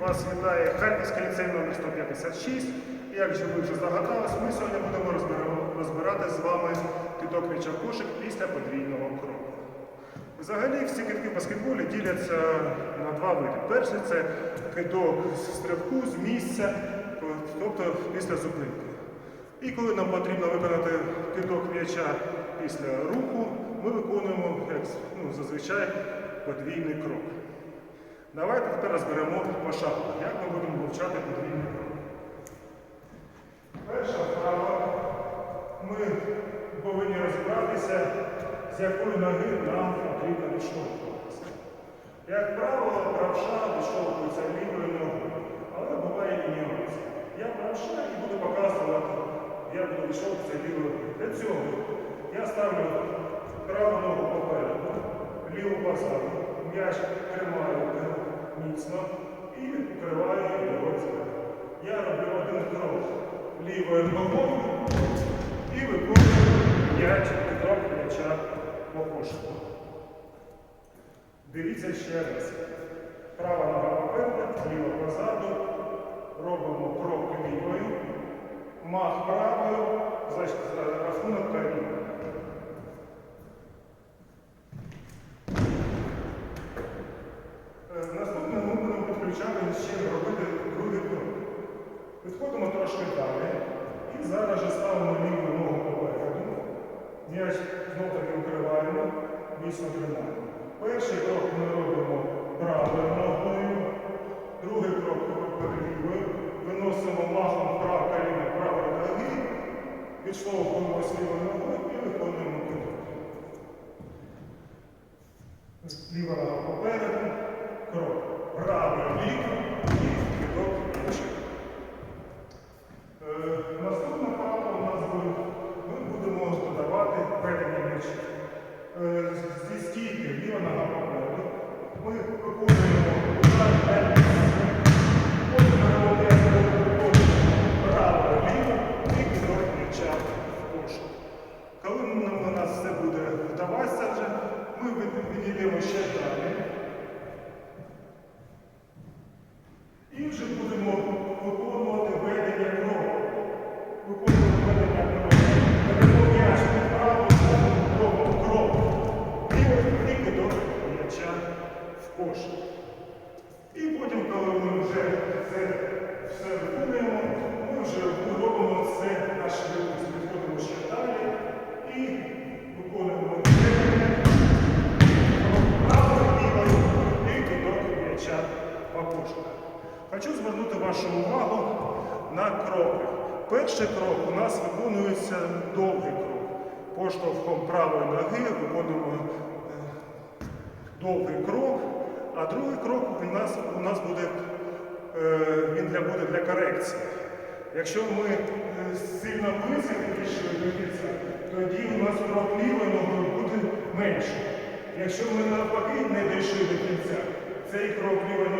Вас вітає Харківський ліцей номер 156. І як ви вже здогадались, ми сьогодні будемо розбирати з вами кидок м'яча кошик після подвійного кроку. Взагалі всі кидки в баскетболі діляться на два види. Перший це кидок з стрибку з місця, тобто після зупинки. І коли нам потрібно виконати кидок м'яча після руху, ми виконуємо як ну, зазвичай подвійний крок. Давайте тепер розберемо пошагово, як ми будемо вивчати подвійний крок. Перша вправа. Ми повинні розібратися, з якої ноги нам потрібно відштовхуватися. Як правило, правша відштовхується лівою ногою, але буває і нюанси. Я правша і буду показувати, як буду відштовхуватися лівою ногою. Для цього я ставлю праву ногу попереду, ліву позаду, м'яч тримаю міцно і покриваю його тіло. Я роблю один крок лівою ногою і виконую м'яч, крок м'яча по кошику. Дивіться ще раз. Права нога попереду, ліва позаду. Робимо крок лівою, мах правою, за за рахунок коліна. Е, Наступне ми будемо підключати ще робити другий крок. Підходимо трошки далі і зараз же ставимо ліву ногу попереду. М'яч знов таки укриваємо, міцно тримаємо. Перший крок ми робимо правою ногою, другий крок лівою, виносимо махом вправо коліна правої ноги, відштовхуємо лівою ногою і виконуємо кидок. Ліва нога попереду, крок. Правий ліво і кидок інший. Е, Наступна вправа у нас буде, ми будемо додавати ведення м'яча. Е, Зі стійки ліва нога попереду. Ми виконуємо удар ведення. Потім ми робимо право ліво і кидок м'яча в кошик. Коли нам у нас все буде вдаватися вже, ми від- ще далі. І вже будемо виконувати ведення кроку. Виконуємо ведення кроку. Ведемо м'яч під правою робимо крок. І кидок м'яча в кошик. І потім, коли ми вже це все виконуємо, ми вже робимо це на швидкість. Підходимо ще далі і виконуємо ведення. Правою лівою і кидок м'яча в окошко. Хочу звернути вашу увагу на кроки. Перший крок у нас виконується довгий крок. Поштовхом правої ноги виконуємо е, довгий крок, а другий крок у нас, у нас буде, е, він для, буде для корекції. Якщо ми е, сильно близько підійшли до кінця, тоді у нас крок лівою ногою буде менший. Якщо ми навпаки не дійшли до кінця, цей крок лівою